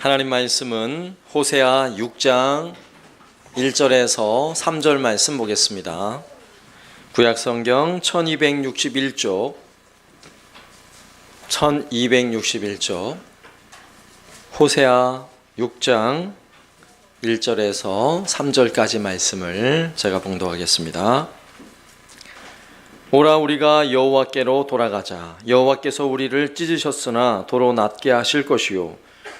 하나님 말씀은 호세아 6장 1절에서 3절 말씀 보겠습니다. 구약 성경 1261쪽 1261쪽 호세아 6장 1절에서 3절까지 말씀을 제가 봉독하겠습니다. 오라 우리가 여호와께로 돌아가자 여호와께서 우리를 찢으셨으나 도로 낫게 하실 것이요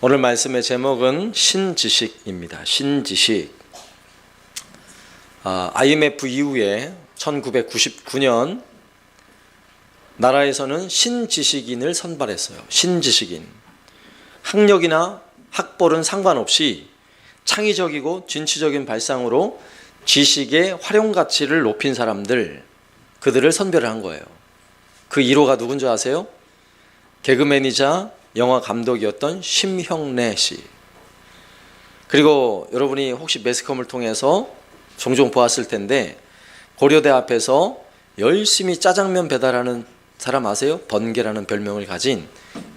오늘 말씀의 제목은 신지식입니다. 신지식. 아, IMF 이후에 1999년 나라에서는 신지식인을 선발했어요. 신지식인. 학력이나 학벌은 상관없이 창의적이고 진취적인 발상으로 지식의 활용 가치를 높인 사람들 그들을 선별을 한 거예요. 그 1호가 누군지 아세요? 개그맨이자 영화 감독이었던 심형래 씨. 그리고 여러분이 혹시 매스컴을 통해서 종종 보았을 텐데 고려대 앞에서 열심히 짜장면 배달하는 사람 아세요? 번개라는 별명을 가진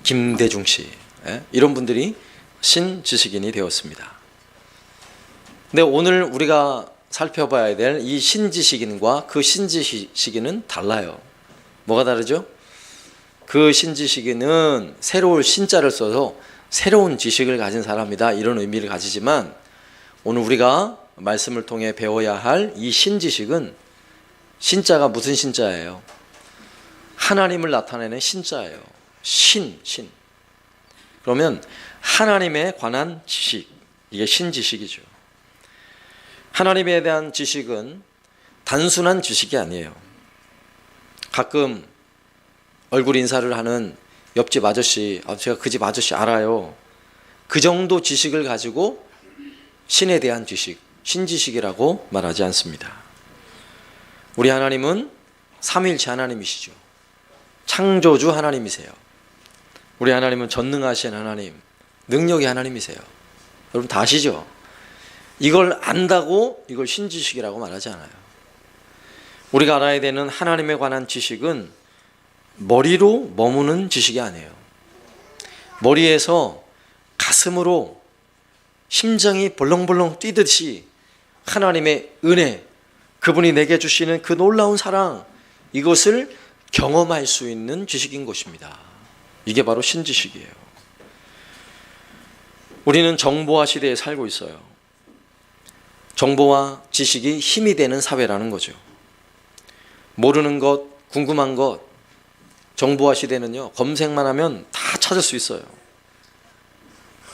김대중 씨. 예? 이런 분들이 신지식인이 되었습니다. 근데 오늘 우리가 살펴봐야 될 이 신지식인과 그 신지식인은 달라요. 뭐가 다르죠? 그 신지식인은 새로운 신자를 써서 새로운 지식을 가진 사람이다 이런 의미를 가지지만 오늘 우리가 말씀을 통해 배워야 할 이 신지식은 신자가 무슨 신자예요? 하나님을 나타내는 신자예요. 신, 신. 그러면 하나님에 관한 지식, 이게 신지식이죠. 하나님에 대한 지식은 단순한 지식이 아니에요. 가끔 얼굴 인사를 하는 옆집 아저씨, 아, 제가 그 집 아저씨 알아요. 그 정도 지식을 가지고 신에 대한 지식, 신지식이라고 말하지 않습니다. 우리 하나님은 삼일체 하나님이시죠. 창조주 하나님이세요. 우리 하나님은 전능하신 하나님, 능력의 하나님이세요. 여러분 다 아시죠? 이걸 안다고 이걸 신지식이라고 말하지 않아요. 우리가 알아야 되는 하나님에 관한 지식은 머리로 머무는 지식이 아니에요. 머리에서 가슴으로 심장이 벌렁벌렁 뛰듯이 하나님의 은혜, 그분이 내게 주시는 그 놀라운 사랑, 이것을 경험할 수 있는 지식인 것입니다. 이게 바로 신지식이에요. 우리는 정보화 시대에 살고 있어요. 정보와 지식이 힘이 되는 사회라는 거죠. 모르는 것, 궁금한 것, 정보화 시대는요, 검색만 하면 다 찾을 수 있어요.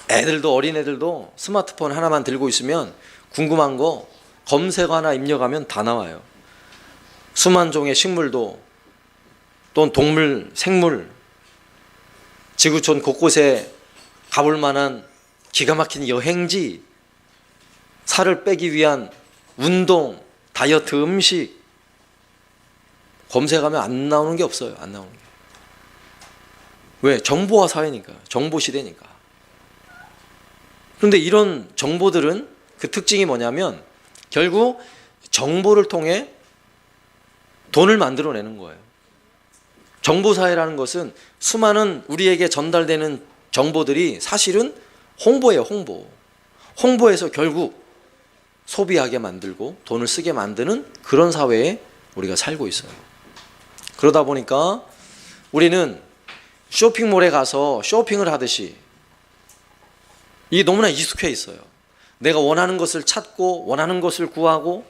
애들도 어린애들도 스마트폰 하나만 들고 있으면 궁금한 거 검색 하나 입력하면 다 나와요. 수만 종의 식물도 또는 동물, 생물, 지구촌 곳곳에 가볼 만한 기가 막힌 여행지 살을 빼기 위한 운동, 다이어트 음식 검색하면 안 나오는 게 없어요. 안 나오는 게. 왜? 정보화 사회니까. 정보 시대니까. 그런데 이런 정보들은 그 특징이 뭐냐면 결국 정보를 통해 돈을 만들어내는 거예요. 정보사회라는 것은 수많은 우리에게 전달되는 정보들이 사실은 홍보예요, 홍보. 홍보에서 결국 소비하게 만들고 돈을 쓰게 만드는 그런 사회에 우리가 살고 있어요. 그러다 보니까 우리는 쇼핑몰에 가서 쇼핑을 하듯이 이 너무나 익숙해 있어요. 내가 원하는 것을 찾고 원하는 것을 구하고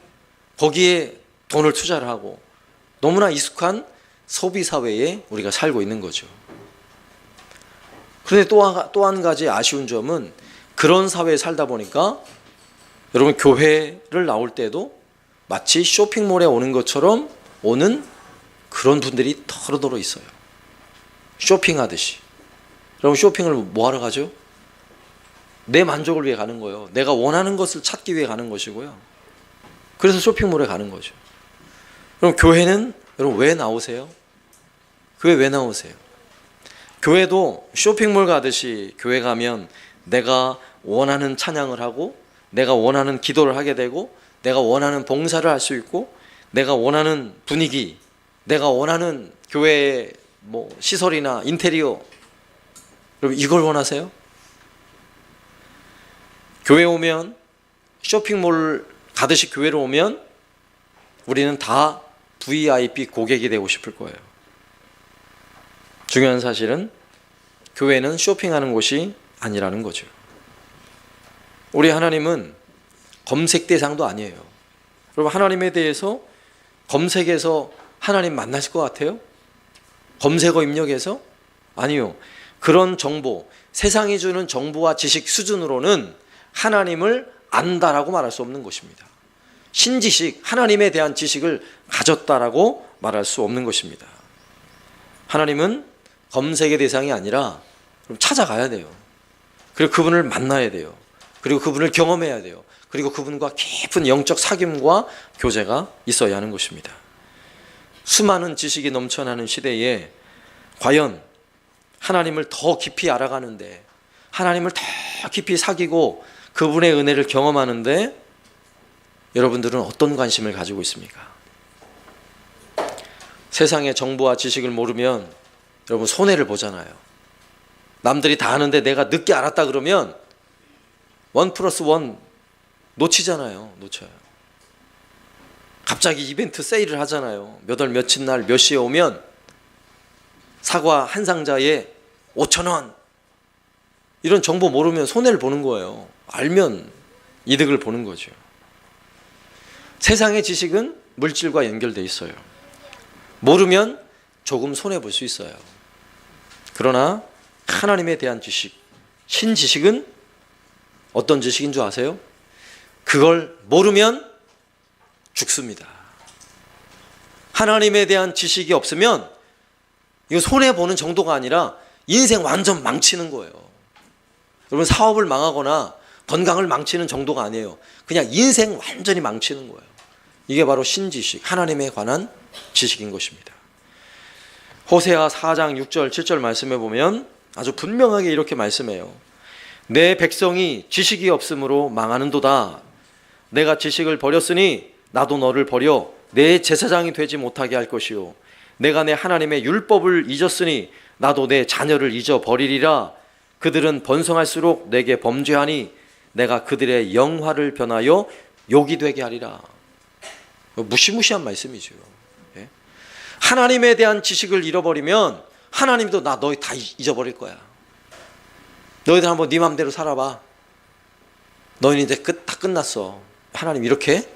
거기에 돈을 투자를 하고 너무나 익숙한 소비 사회에 우리가 살고 있는 거죠. 그런데 또 한 가지 아쉬운 점은 그런 사회에 살다 보니까 여러분 교회를 나올 때도 마치 쇼핑몰에 오는 것처럼 오는 그런 분들이 더러더러 있어요. 쇼핑하듯이. 여러분 쇼핑을 뭐 하러 가죠? 내 만족을 위해 가는 거예요. 내가 원하는 것을 찾기 위해 가는 것이고요. 그래서 쇼핑몰에 가는 거죠. 그럼 교회는 여러분 왜 나오세요? 교회 왜 나오세요? 교회도 쇼핑몰 가듯이 교회 가면 내가 원하는 찬양을 하고 내가 원하는 기도를 하게 되고 내가 원하는 봉사를 할 수 있고 내가 원하는 분위기 내가 원하는 교회의 뭐 시설이나 인테리어 여러분 이걸 원하세요? 교회 오면 쇼핑몰 가듯이 교회로 오면 우리는 다 VIP 고객이 되고 싶을 거예요. 중요한 사실은 교회는 쇼핑하는 곳이 아니라는 거죠. 우리 하나님은 검색 대상도 아니에요. 여러분 하나님에 대해서 검색해서 하나님 만나실 것 같아요? 검색어 입력해서? 아니요. 그런 정보, 세상이 주는 정보와 지식 수준으로는 하나님을 안다라고 말할 수 없는 것입니다. 신지식, 하나님에 대한 지식을 가졌다라고 말할 수 없는 것입니다. 하나님은 검색의 대상이 아니라 찾아가야 돼요. 그리고 그분을 만나야 돼요. 그리고 그분을 경험해야 돼요. 그리고 그분과 깊은 영적 사귐과 교제가 있어야 하는 것입니다. 수많은 지식이 넘쳐나는 시대에 과연 하나님을 더 깊이 알아가는데 하나님을 더 깊이 사귀고 그분의 은혜를 경험하는데 여러분들은 어떤 관심을 가지고 있습니까? 세상의 정보와 지식을 모르면 여러분 손해를 보잖아요. 남들이 다 아는데 내가 늦게 알았다 그러면 원 플러스 원 놓치잖아요. 놓쳐요. 갑자기 이벤트 세일을 하잖아요. 몇 월 며칠 날 몇 시에 오면 사과 한 상자에 5천 원 이런 정보 모르면 손해를 보는 거예요. 알면 이득을 보는 거죠. 세상의 지식은 물질과 연결돼 있어요. 모르면 조금 손해 볼 수 있어요. 그러나 하나님에 대한 지식, 신 지식은 어떤 지식인 줄 아세요? 그걸 모르면 죽습니다. 하나님에 대한 지식이 없으면 이거 손해 보는 정도가 아니라 인생 완전 망치는 거예요. 여러분 사업을 망하거나 건강을 망치는 정도가 아니에요. 그냥 인생 완전히 망치는 거예요. 이게 바로 신지식, 하나님에 관한 지식인 것입니다. 호세아 4장 6절 7절 말씀해 보면 아주 분명하게 이렇게 말씀해요. 내 백성이 지식이 없으므로 망하는도다. 내가 지식을 버렸으니 나도 너를 버려 내 제사장이 되지 못하게 할 것이요. 내가 내 하나님의 율법을 잊었으니 나도 내 자녀를 잊어 버리리라. 그들은 번성할수록 내게 범죄하니 내가 그들의 영화를 변하여 욕이 되게 하리라. 무시무시한 말씀이죠. 예? 하나님에 대한 지식을 잃어버리면 하나님도 나 너희 다 잊어버릴 거야. 너희들 한번 네 맘대로 살아봐. 너희는 이제 끝, 다 끝났어. 하나님 이렇게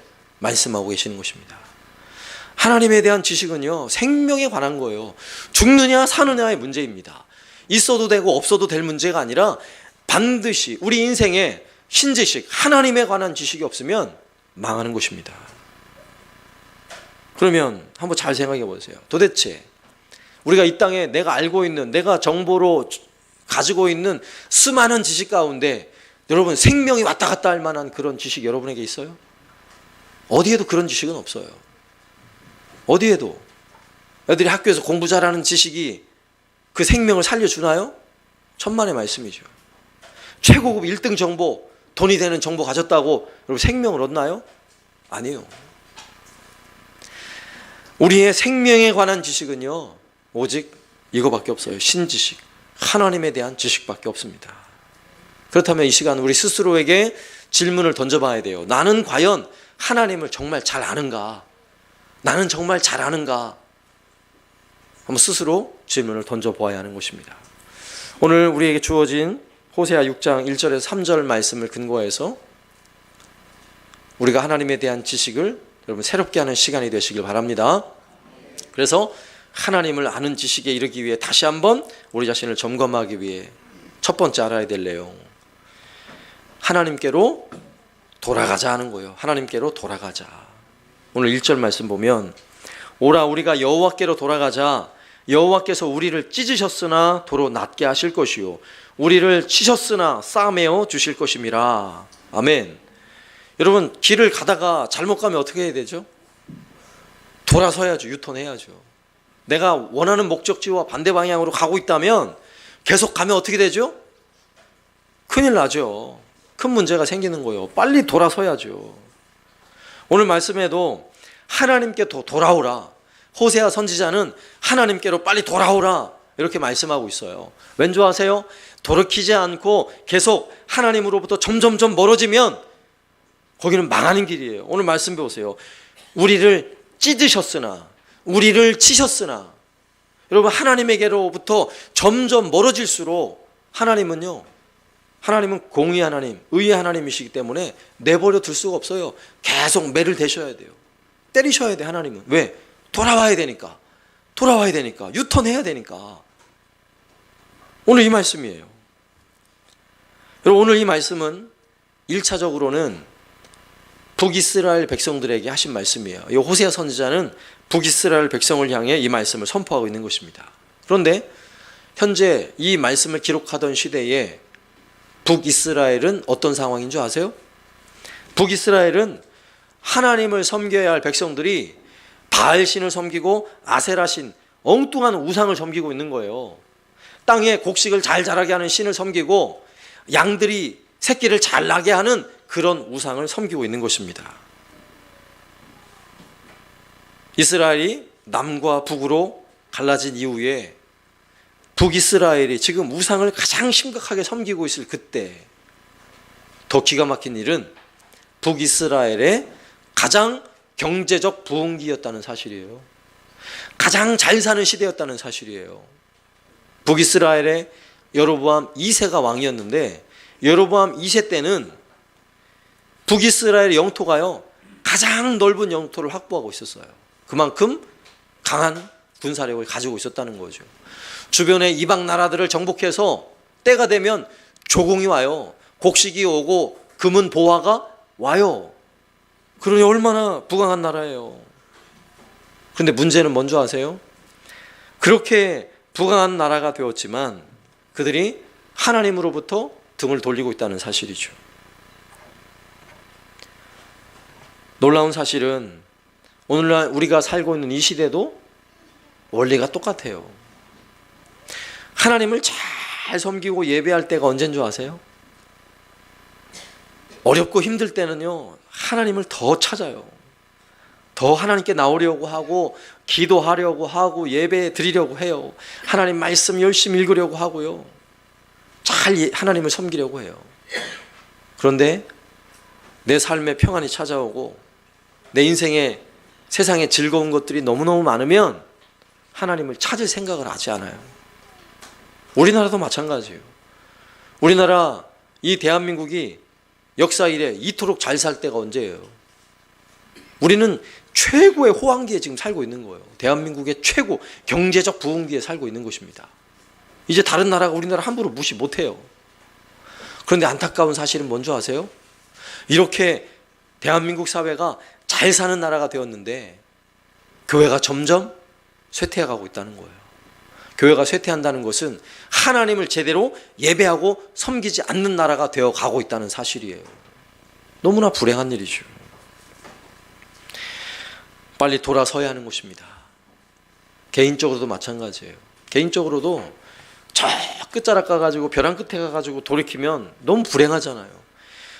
말씀하고 계시는 것입니다. 하나님에 대한 지식은요, 생명에 관한 거예요. 죽느냐, 사느냐의 문제입니다. 있어도 되고 없어도 될 문제가 아니라 반드시 우리 인생에 신지식, 하나님에 관한 지식이 없으면 망하는 것입니다. 그러면 한번 잘 생각해 보세요. 도대체 우리가 이 땅에 내가 알고 있는, 내가 정보로 가지고 있는 수많은 지식 가운데 여러분 생명이 왔다 갔다 할 만한 그런 지식 여러분에게 있어요? 어디에도 그런 지식은 없어요. 어디에도 애들이 학교에서 공부 잘하는 지식이 그 생명을 살려주나요? 천만의 말씀이죠. 최고급 1등 정보, 돈이 되는 정보 가졌다고 여러분 생명을 얻나요? 아니요. 우리의 생명에 관한 지식은요, 오직 이거밖에 없어요. 신지식. 하나님에 대한 지식밖에 없습니다. 그렇다면 이 시간 우리 스스로에게 질문을 던져봐야 돼요. 나는 과연 하나님을 정말 잘 아는가? 나는 정말 잘 아는가? 한번 스스로 질문을 던져보아야 하는 것입니다. 오늘 우리에게 주어진 호세아 6장 1절에서 3절 말씀을 근거해서 우리가 하나님에 대한 지식을 여러분 새롭게 하는 시간이 되시길 바랍니다. 그래서 하나님을 아는 지식에 이르기 위해 다시 한번 우리 자신을 점검하기 위해 첫 번째 알아야 될 내용. 하나님께로 돌아가자 하는 거예요. 하나님께로 돌아가자. 오늘 1절 말씀 보면 오라 우리가 여호와께로 돌아가자 여호와께서 우리를 찢으셨으나 도로 낫게 하실 것이요 우리를 치셨으나 싸매어 주실 것임이라 아멘. 여러분 길을 가다가 잘못 가면 어떻게 해야 되죠? 돌아서야죠. 유턴해야죠. 내가 원하는 목적지와 반대 방향으로 가고 있다면 계속 가면 어떻게 되죠? 큰일 나죠. 큰 문제가 생기는 거예요. 빨리 돌아서야죠. 오늘 말씀에도 하나님께 도- 돌아오라. 호세아 선지자는 하나님께로 빨리 돌아오라. 이렇게 말씀하고 있어요. 왠 줄 아세요? 돌이키지 않고 계속 하나님으로부터 점점점 멀어지면 거기는 망하는 길이에요. 오늘 말씀 배우세요. 우리를 찢으셨으나, 우리를 치셨으나, 여러분 하나님에게로부터 점점 멀어질수록 하나님은요, 하나님은 공의 하나님, 의의 하나님이시기 때문에 내버려 둘 수가 없어요. 계속 매를 대셔야 돼요. 때리셔야 돼, 하나님은. 왜? 돌아와야 되니까. 돌아와야 되니까. 유턴해야 되니까. 오늘 이 말씀이에요. 여러분, 오늘 이 말씀은 1차적으로는 북이스라엘 백성들에게 하신 말씀이에요. 이 호세아 선지자는 북이스라엘 백성을 향해 이 말씀을 선포하고 있는 것입니다. 그런데 현재 이 말씀을 기록하던 시대에 북이스라엘은 어떤 상황인 줄 아세요? 북이스라엘은 하나님을 섬겨야 할 백성들이 바알신을 섬기고 아세라신 엉뚱한 우상을 섬기고 있는 거예요. 땅에 곡식을 잘 자라게 하는 신을 섬기고 양들이 새끼를 잘 나게 하는 그런 우상을 섬기고 있는 것입니다. 이스라엘이 남과 북으로 갈라진 이후에 북이스라엘이 지금 우상을 가장 심각하게 섬기고 있을 그때 더 기가 막힌 일은 북이스라엘의 가장 경제적 부흥기였다는 사실이에요. 가장 잘 사는 시대였다는 사실이에요. 북이스라엘의 여로보암 2세가 왕이었는데 여로보암 2세 때는 북이스라엘의 영토가요 가장 넓은 영토를 확보하고 있었어요. 그만큼 강한 군사력을 가지고 있었다는 거죠. 주변의 이방 나라들을 정복해서 때가 되면 조공이 와요. 곡식이 오고 금은 보화가 와요. 그러니 얼마나 부강한 나라예요. 그런데 문제는 뭔지 아세요? 그렇게 부강한 나라가 되었지만 그들이 하나님으로부터 등을 돌리고 있다는 사실이죠. 놀라운 사실은 오늘날 우리가 살고 있는 이 시대도 원리가 똑같아요. 하나님을 잘 섬기고 예배할 때가 언제인 줄 아세요? 어렵고 힘들 때는요, 하나님을 더 찾아요. 더 하나님께 나오려고 하고, 기도하려고 하고, 예배 드리려고 해요. 하나님 말씀 열심히 읽으려고 하고요. 잘 예- 하나님을 섬기려고 해요. 그런데 내 삶에 평안이 찾아오고, 내 인생에 세상에 즐거운 것들이 너무너무 많으면 하나님을 찾을 생각을 하지 않아요. 우리나라도 마찬가지예요. 우리나라 이 대한민국이 역사 이래 이토록 잘 살 때가 언제예요? 우리는 최고의 호황기에 지금 살고 있는 거예요. 대한민국의 최고 경제적 부흥기에 살고 있는 것입니다. 이제 다른 나라가 우리나라 함부로 무시 못 해요. 그런데 안타까운 사실은 뭔지 아세요? 이렇게 대한민국 사회가 잘 사는 나라가 되었는데 교회가 점점 쇠퇴해 가고 있다는 거예요. 교회가 쇠퇴한다는 것은 하나님을 제대로 예배하고 섬기지 않는 나라가 되어 가고 있다는 사실이에요. 너무나 불행한 일이죠. 빨리 돌아서야 하는 것입니다. 개인적으로도 마찬가지예요. 개인적으로도 저 끝자락 가가지고 벼랑 끝에 가가지고 돌이키면 너무 불행하잖아요.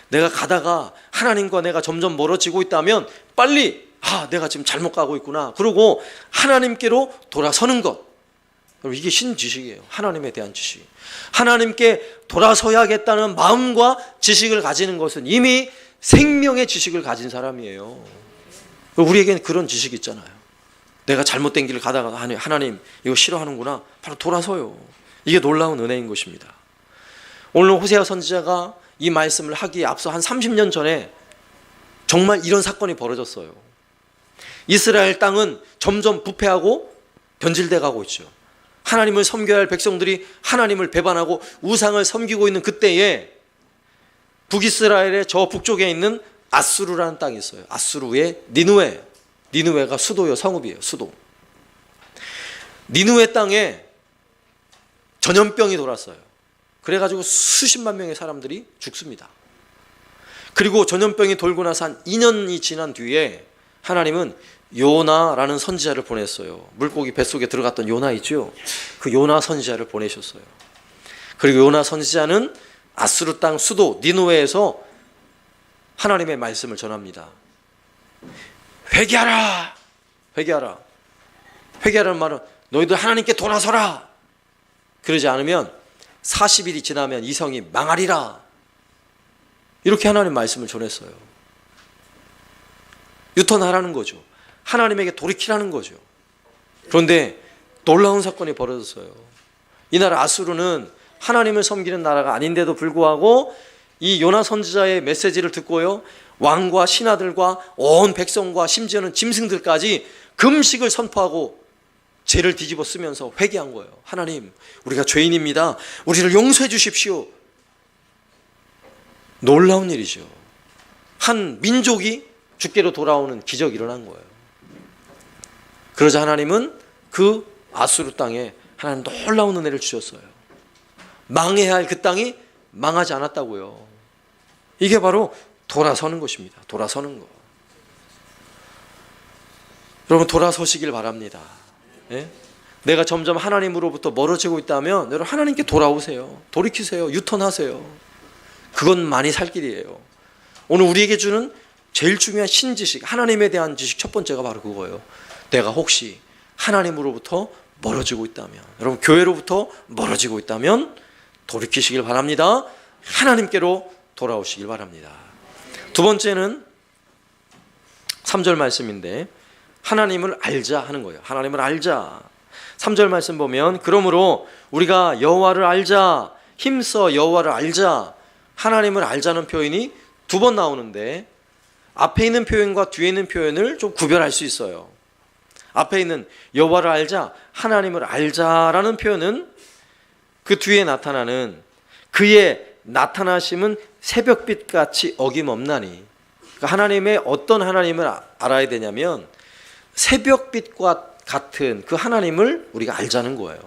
내가 가다가 하나님과 내가 점점 멀어지고 있다면 빨리 아 내가 지금 잘못 가고 있구나. 그러고 하나님께로 돌아서는 것. 여러분, 이게 신지식이에요. 하나님에 대한 지식. 하나님께 돌아서야겠다는 마음과 지식을 가지는 것은 이미 생명의 지식을 가진 사람이에요. 우리에게는 그런 지식이 있잖아요. 내가 잘못된 길을 가다가 하나님 이거 싫어하는구나. 바로 돌아서요. 이게 놀라운 은혜인 것입니다. 오늘 호세아 선지자가 이 말씀을 하기에 앞서 한 30년 전에 정말 이런 사건이 벌어졌어요. 이스라엘 땅은 점점 부패하고 변질돼 가고 있죠. 하나님을 섬겨야 할 백성들이 하나님을 배반하고 우상을 섬기고 있는 그때에 북이스라엘의 저 북쪽에 있는 아수르라는 땅이 있어요. 아수르의 니누에. 니누에가 수도요, 성읍이에요, 수도. 니누의 땅에 전염병이 돌았어요. 그래가지고 수십만 명의 사람들이 죽습니다. 그리고 전염병이 돌고 나서 한 2년이 지난 뒤에 하나님은 요나라는 선지자를 보냈어요. 물고기 뱃속에 들어갔던 요나 있죠? 그 요나 선지자를 보내셨어요. 그리고 요나 선지자는 아스루 땅 수도 니누에에서 하나님의 말씀을 전합니다. 회개하라! 회개하라! 회개하라는 말은 너희들 하나님께 돌아서라! 그러지 않으면 40일이 지나면 이 성이 망하리라! 이렇게 하나님 말씀을 전했어요. 유턴하라는 거죠. 하나님에게 돌이키라는 거죠. 그런데 놀라운 사건이 벌어졌어요. 이 나라 아수르는 하나님을 섬기는 나라가 아닌데도 불구하고 이 요나 선지자의 메시지를 듣고요. 왕과 신하들과 온 백성과 심지어는 짐승들까지 금식을 선포하고 죄를 뒤집어 쓰면서 회개한 거예요. 하나님, 우리가 죄인입니다. 우리를 용서해 주십시오. 놀라운 일이죠. 한 민족이 주께로 돌아오는 기적이 일어난 거예요. 그러자 하나님은 그 아수르 땅에 하나님 놀라운 은혜를 주셨어요. 망해야 할 그 땅이 망하지 않았다고요. 이게 바로 돌아서는 것입니다. 돌아서는 거. 여러분 돌아서시길 바랍니다. 예? 내가 점점 하나님으로부터 멀어지고 있다면 여러분 하나님께 돌아오세요. 돌이키세요. 유턴하세요. 그건 많이 살 길이에요. 오늘 우리에게 주는 제일 중요한 신지식, 하나님에 대한 지식 첫 번째가 바로 그거예요. 내가 혹시 하나님으로부터 멀어지고 있다면, 여러분 교회로부터 멀어지고 있다면 돌이키시길 바랍니다. 하나님께로 돌아오시길 바랍니다. 두 번째는 3절 말씀인데 하나님을 알자 하는 거예요. 하나님을 알자. 3절 말씀 보면 그러므로 우리가 여호와를 알자. 힘써 여호와를 알자. 하나님을 알자는 표현이 두 번 나오는데 앞에 있는 표현과 뒤에 있는 표현을 좀 구별할 수 있어요. 앞에 있는 여호와를 알자, 하나님을 알자라는 표현은 그 뒤에 나타나는 그의 나타나심은 새벽빛 같이 어김없나니. 그러니까 하나님의 어떤 하나님을 알아야 되냐면 새벽빛과 같은 그 하나님을 우리가 알자는 거예요.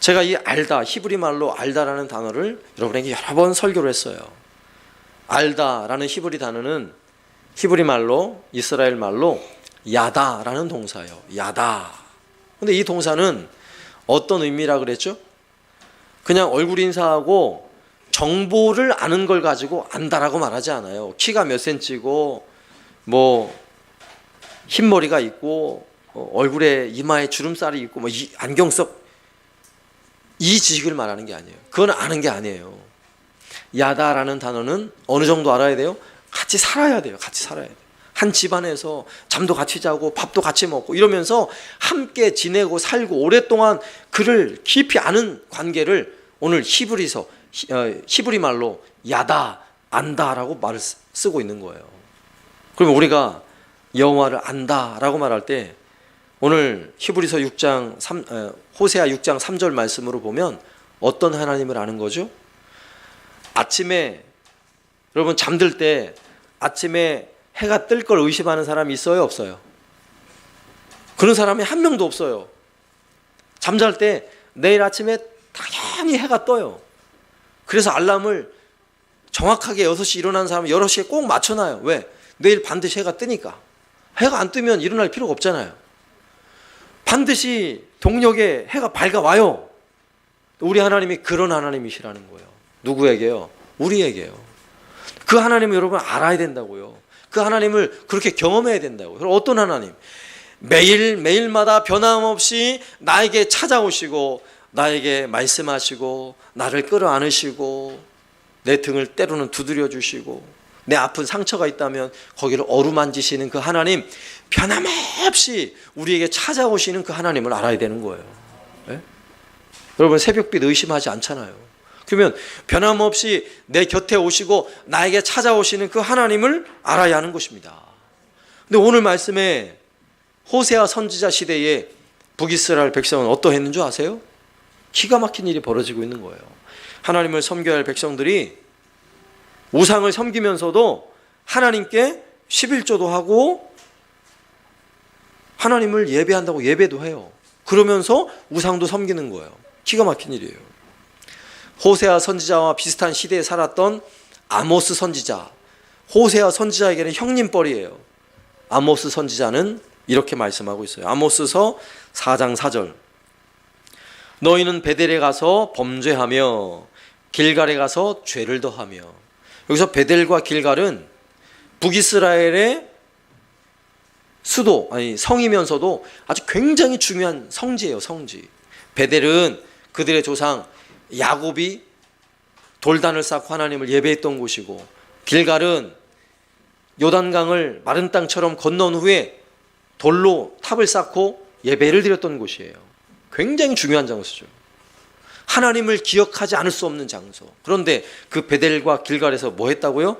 제가 이 알다 히브리 말로 알다라는 단어를 여러분에게 여러 번 설교를 했어요. 알다라는 히브리 단어는 히브리 말로 이스라엘 말로 야다라는 동사예요. 야다. 근데 이 동사는 어떤 의미라 그랬죠? 그냥 얼굴 인사하고 정보를 아는 걸 가지고 안다라고 말하지 않아요. 키가 몇 센치고 뭐 흰머리가 있고 어, 얼굴에 이마에 주름살이 있고 뭐 안경 속 이 지식을 말하는 게 아니에요. 그건 아는 게 아니에요. 야다라는 단어는 어느 정도 알아야 돼요? 같이 살아야 돼요. 같이 살아야 돼요. 한 집안에서 잠도 같이 자고 밥도 같이 먹고 이러면서 함께 지내고 살고 오랫동안 그를 깊이 아는 관계를 오늘 히브리서 어, 히브리 말로 야다 안다라고 말을 쓰고 있는 거예요. 그러면 우리가 여호와를 안다라고 말할 때 오늘 히브리서 6장 3 호세아 6장 3절 말씀으로 보면 어떤 하나님을 아는 거죠? 아침에 여러분 잠들 때 아침에 해가 뜰 걸 의심하는 사람이 있어요, 없어요? 그런 사람이 한 명도 없어요. 잠잘 때 내일 아침에 당연히 해가 떠요. 그래서 알람을 정확하게 6시 일어나는 사람은 6시에 꼭 맞춰놔요. 왜? 내일 반드시 해가 뜨니까. 해가 안 뜨면 일어날 필요가 없잖아요. 반드시 동력에 해가 밝아와요. 우리 하나님이 그런 하나님이시라는 거예요. 누구에게요? 우리에게요. 그 하나님을 여러분 알아야 된다고요. 그 하나님을 그렇게 경험해야 된다고요. 그럼 어떤 하나님? 매일 매일마다 변함없이 나에게 찾아오시고 나에게 말씀하시고 나를 끌어안으시고 내 등을 때로는 두드려 주시고 내 아픈 상처가 있다면 거기를 어루만지시는 그 하나님 변함없이 우리에게 찾아오시는 그 하나님을 알아야 되는 거예요. 네? 여러분 새벽빛 의심하지 않잖아요. 그러면 변함없이 내 곁에 오시고 나에게 찾아오시는 그 하나님을 알아야 하는 것입니다. 근데 오늘 말씀에 호세아 선지자 시대에 북이스라엘 백성은 어떠했는 줄 아세요? 기가 막힌 일이 벌어지고 있는 거예요. 하나님을 섬겨야 할 백성들이 우상을 섬기면서도 하나님께 11조도 하고 하나님을 예배한다고 예배도 해요. 그러면서 우상도 섬기는 거예요. 기가 막힌 일이에요. 호세아 선지자와 비슷한 시대에 살았던 아모스 선지자. 호세아 선지자에게는 형님뻘이에요. 아모스 선지자는 이렇게 말씀하고 있어요. 아모스서 4장 4절. 너희는 베델에 가서 범죄하며 길갈에 가서 죄를 더하며 여기서 베델과 길갈은 북이스라엘의 수도 아니 성이면서도 아주 굉장히 중요한 성지예요 성지 베델은 그들의 조상 야곱이 돌단을 쌓고 하나님을 예배했던 곳이고 길갈은 요단강을 마른 땅처럼 건넌 후에 돌로 탑을 쌓고 예배를 드렸던 곳이에요 굉장히 중요한 장소죠 하나님을 기억하지 않을 수 없는 장소 그런데 그 베델과 길갈에서 뭐 했다고요?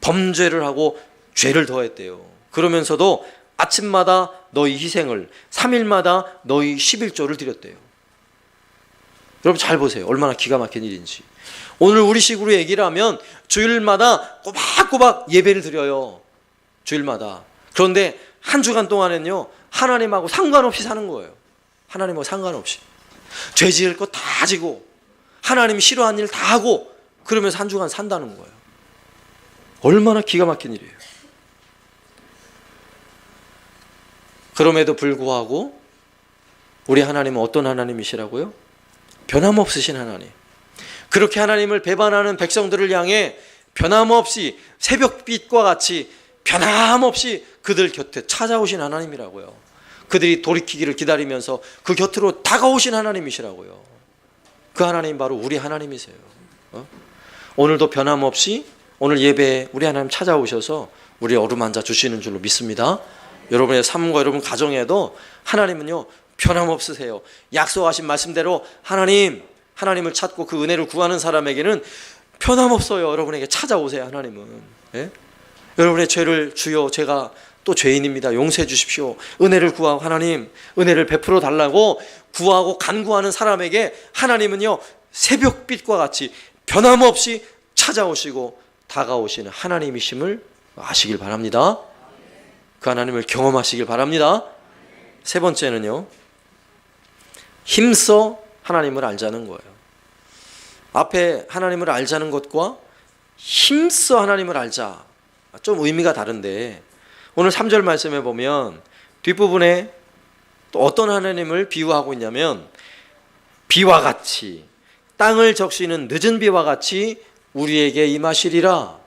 범죄를 하고 죄를 더했대요 그러면서도 아침마다 너희 희생을 3일마다 너희 11조를 드렸대요. 여러분 잘 보세요. 얼마나 기가 막힌 일인지. 오늘 우리 식으로 얘기를 하면 주일마다 꼬박꼬박 예배를 드려요. 주일마다. 그런데 한 주간 동안은요. 하나님하고 상관없이 사는 거예요. 하나님하고 상관없이. 죄 지을 거 다 지고 하나님 싫어하는 일 다 하고 그러면서 한 주간 산다는 거예요. 얼마나 기가 막힌 일이에요. 그럼에도 불구하고 우리 하나님은 어떤 하나님이시라고요? 변함없으신 하나님. 그렇게 하나님을 배반하는 백성들을 향해 변함없이 새벽빛과 같이 변함없이 그들 곁에 찾아오신 하나님이라고요. 그들이 돌이키기를 기다리면서 그 곁으로 다가오신 하나님이시라고요. 그 하나님 바로 우리 하나님이세요. 어? 오늘도 변함없이 오늘 예배에 우리 하나님 찾아오셔서 우리 어루만져 주시는 줄로 믿습니다. 여러분의 삶과 여러분 가정에도 하나님은요 변함없으세요. 약속하신 말씀대로 하나님 하나님을 찾고 그 은혜를 구하는 사람에게는 변함없어요. 여러분에게 찾아오세요. 하나님은 예? 여러분의 죄를 주여 제가 또 죄인입니다. 용서해 주십시오. 은혜를 구하고 하나님 은혜를 베풀어 달라고 구하고 간구하는 사람에게 하나님은요 새벽빛과 같이 변함없이 찾아오시고 다가오시는 하나님이심을 아시길 바랍니다. 그 하나님을 경험하시길 바랍니다. 세 번째는요. 힘써 하나님을 알자는 거예요. 앞에 하나님을 알자는 것과 힘써 하나님을 알자. 좀 의미가 다른데 오늘 3절 말씀에 보면 뒷부분에 또 어떤 하나님을 비유하고 있냐면 비와 같이 땅을 적시는 늦은 비와 같이 우리에게 임하시리라.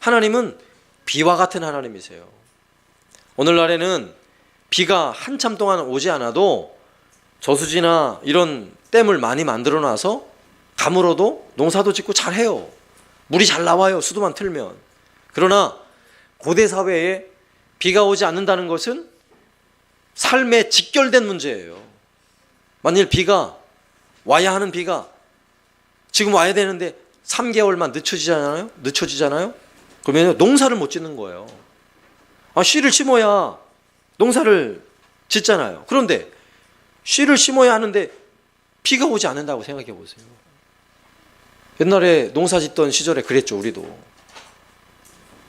하나님은 비와 같은 하나님이세요. 오늘날에는 비가 한참 동안 오지 않아도 저수지나 이런 댐을 많이 만들어 놔서 가물어도 농사도 짓고 잘 해요. 물이 잘 나와요. 수도만 틀면. 그러나 고대 사회에 비가 오지 않는다는 것은 삶에 직결된 문제예요. 만일 비가 와야 하는 비가 지금 와야 되는데 3개월만 늦춰지잖아요? 늦춰지잖아요? 그러면 농사를 못 짓는 거예요. 아, 씨를 심어야 농사를 짓잖아요. 그런데 씨를 심어야 하는데 비가 오지 않는다고 생각해 보세요. 옛날에 농사 짓던 시절에 그랬죠, 우리도.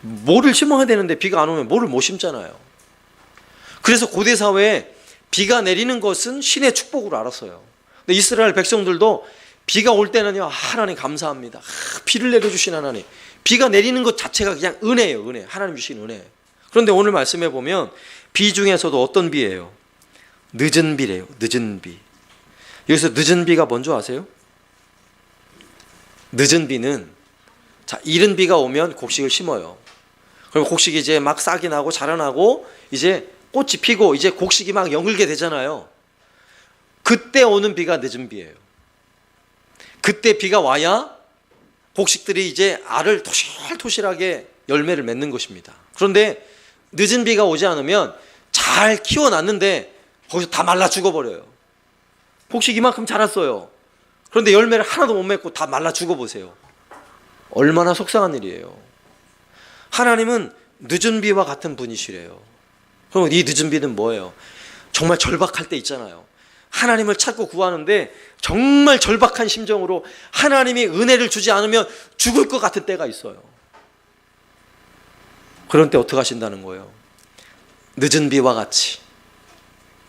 뭐를 심어야 되는데 비가 안 오면 뭐를 못 심잖아요. 그래서 고대 사회에 비가 내리는 것은 신의 축복으로 알았어요. 근데 이스라엘 백성들도 비가 올 때는요, 아, 하나님 감사합니다. 아, 비를 내려주신 하나님. 비가 내리는 것 자체가 그냥 은혜예요, 은혜. 하나님 주신 은혜. 그런데 오늘 말씀해 보면 비 중에서도 어떤 비예요? 늦은 비래요. 늦은 비. 여기서 늦은 비가 뭔지 아세요? 늦은 비는 자 이른 비가 오면 곡식을 심어요. 그럼 곡식이 이제 막 싹이 나고 자라나고 이제 꽃이 피고 이제 곡식이 막 영글게 되잖아요. 그때 오는 비가 늦은 비예요. 그때 비가 와야 곡식들이 이제 알을 토실토실하게 열매를 맺는 것입니다. 그런데 늦은 비가 오지 않으면 잘 키워놨는데 거기서 다 말라 죽어버려요. 곡식 이만큼 자랐어요. 그런데 열매를 하나도 못 맺고 다 말라 죽어보세요. 얼마나 속상한 일이에요. 하나님은 늦은 비와 같은 분이시래요. 그럼 이 늦은 비는 뭐예요? 정말 절박할 때 있잖아요. 하나님을 찾고 구하는데 정말 절박한 심정으로 하나님이 은혜를 주지 않으면 죽을 것 같은 때가 있어요. 그런 때 어떻게 하신다는 거예요? 늦은 비와 같이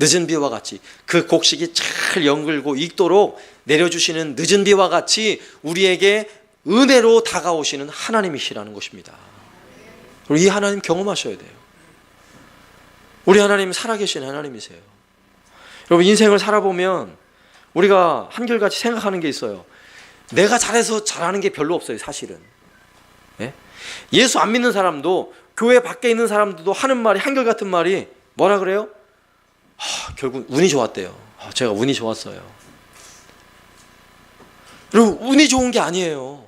늦은 비와 같이 그 곡식이 잘 연글고 익도록 내려주시는 늦은 비와 같이 우리에게 은혜로 다가오시는 하나님이시라는 것입니다. 이 하나님 경험하셔야 돼요. 우리 하나님 살아계신 하나님이세요. 여러분 인생을 살아보면 우리가 한결같이 생각하는 게 있어요. 내가 잘해서 잘하는 게 별로 없어요, 사실은. 예? 예수 안 믿는 사람도 교회 밖에 있는 사람들도 하는 말이 한결같은 말이 뭐라 그래요? 하, 결국 운이 좋았대요. 아, 제가 운이 좋았어요. 여러분 운이 좋은 게 아니에요.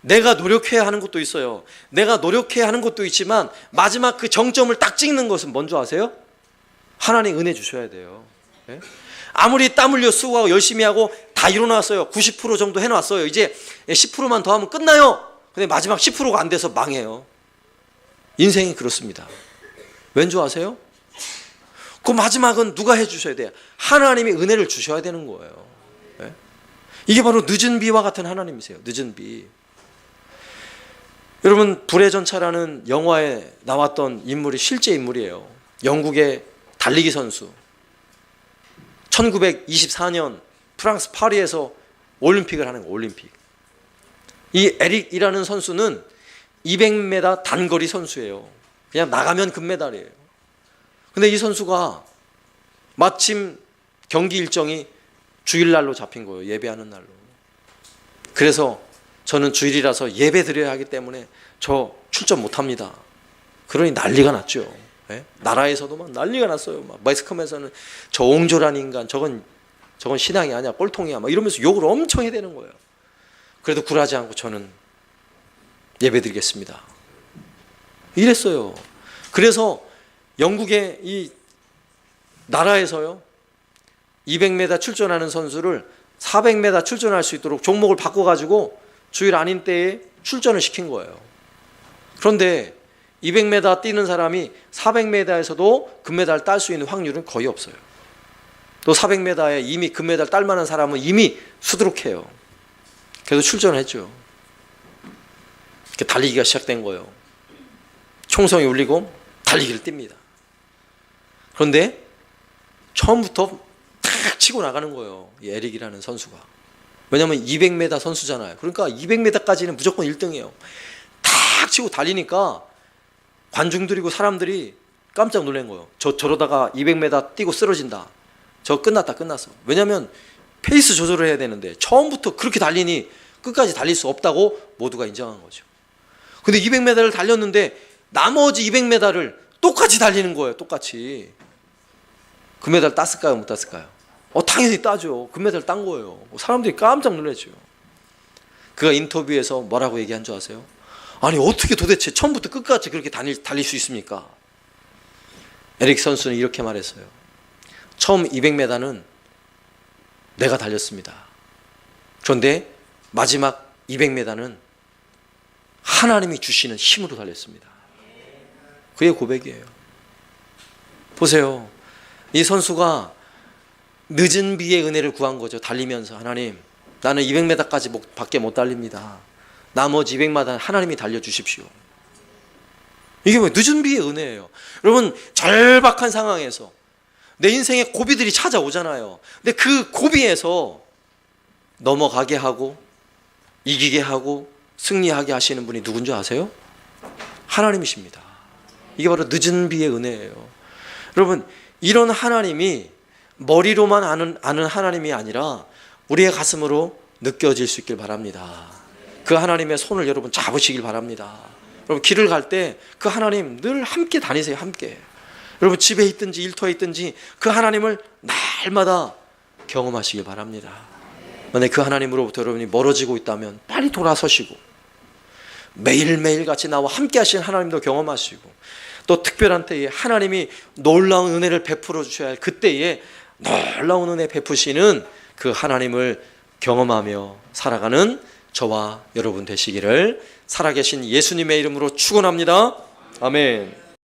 내가 노력해야 하는 것도 있어요. 내가 노력해야 하는 것도 있지만 마지막 그 정점을 딱 찍는 것은 뭔지 아세요? 하나님 은혜 주셔야 돼요. 예? 아무리 땀 흘려 수고하고 열심히 하고 다 이뤄놨어요. 90% 정도 해놨어요. 이제 10%만 더 하면 끝나요. 근데 마지막 10%가 안 돼서 망해요. 인생이 그렇습니다. 왠지 아세요? 그 마지막은 누가 해주셔야 돼요? 하나님이 은혜를 주셔야 되는 거예요. 예? 이게 바로 늦은 비와 같은 하나님이세요. 늦은 비. 여러분 불의 전차라는 영화에 나왔던 인물이 실제 인물이에요. 영국의 달리기 선수. 1924년 프랑스 파리에서 올림픽을 하는 거 올림픽. 이 에릭이라는 선수는 200m 단거리 선수예요. 그냥 나가면 금메달이에요. 근데 이 선수가 마침 경기 일정이 주일날로 잡힌 거예요. 예배하는 날로. 그래서 저는 주일이라서 예배 드려야 하기 때문에 저 출전 못 합니다. 그러니 난리가 났죠. 예? 나라에서도 막 난리가 났어요. 막 매스컴에서는 저 옹졸한 인간, 저건 저건 신앙이 아니야, 꼴통이야, 막 이러면서 욕을 엄청 해대는 거예요. 그래도 굴하지 않고 저는 예배드리겠습니다. 이랬어요. 그래서 영국의 이 나라에서요 200m 출전하는 선수를 400m 출전할 수 있도록 종목을 바꿔 가지고 주일 아닌 때에 출전을 시킨 거예요. 그런데 200m 뛰는 사람이 400m에서도 금메달 딸 수 있는 확률은 거의 없어요. 또 400m에 이미 금메달 딸 만한 사람은 이미 수두룩해요. 그래서 출전을 했죠. 달리기가 시작된 거예요. 총성이 울리고 달리기를 띱니다. 그런데 처음부터 탁 치고 나가는 거예요. 이 에릭이라는 선수가. 왜냐면 200m 선수잖아요. 그러니까 200m까지는 무조건 1등이에요. 탁 치고 달리니까 관중들이고 사람들이 깜짝 놀란 거예요. 저 저러다가 200m 뛰고 쓰러진다. 저 끝났다 끝났어. 왜냐면 페이스 조절을 해야 되는데 처음부터 그렇게 달리니 끝까지 달릴 수 없다고 모두가 인정한 거죠. 근데 200m를 달렸는데 나머지 200m를 똑같이 달리는 거예요. 똑같이. 금메달 땄을까요? 못 땄을까요? 어, 당연히 따죠. 금메달 딴 거예요. 사람들이 깜짝 놀랐죠. 그가 인터뷰에서 뭐라고 얘기한 줄 아세요? 아니, 어떻게 도대체 처음부터 끝까지 그렇게 달릴, 달릴 수 있습니까? 에릭 선수는 이렇게 말했어요. 처음 200m는 내가 달렸습니다. 그런데 마지막 200m는 하나님이 주시는 힘으로 달렸습니다. 그의 고백이에요. 보세요. 이 선수가 늦은 비의 은혜를 구한 거죠. 달리면서 하나님, 나는 200m까지 밖에 못 달립니다. 나머지 200m 하나님이 달려 주십시오. 이게 뭐 늦은 비의 은혜예요. 여러분 절박한 상황에서 내 인생에 고비들이 찾아오잖아요. 근데 그 고비에서 넘어가게 하고 이기게 하고 승리하게 하시는 분이 누군지 아세요? 하나님이십니다. 이게 바로 늦은 비의 은혜예요. 여러분 이런 하나님이 머리로만 아는 아는 하나님이 아니라 우리의 가슴으로 느껴질 수 있길 바랍니다. 그 하나님의 손을 여러분 잡으시길 바랍니다. 여러분 길을 갈 때 그 하나님 늘 함께 다니세요. 함께. 여러분 집에 있든지 일터에 있든지 그 하나님을 날마다 경험하시길 바랍니다. 만약 그 하나님으로부터 여러분이 멀어지고 있다면 빨리 돌아서시고 매일매일 같이 나와 함께 하시는 하나님도 경험하시고 또 특별한 때에 하나님이 놀라운 은혜를 베풀어 주셔야 할 그때에 놀라운 은혜 베푸시는 그 하나님을 경험하며 살아가는 저와 여러분 되시기를 살아계신 예수님의 이름으로 축원합니다. 아멘.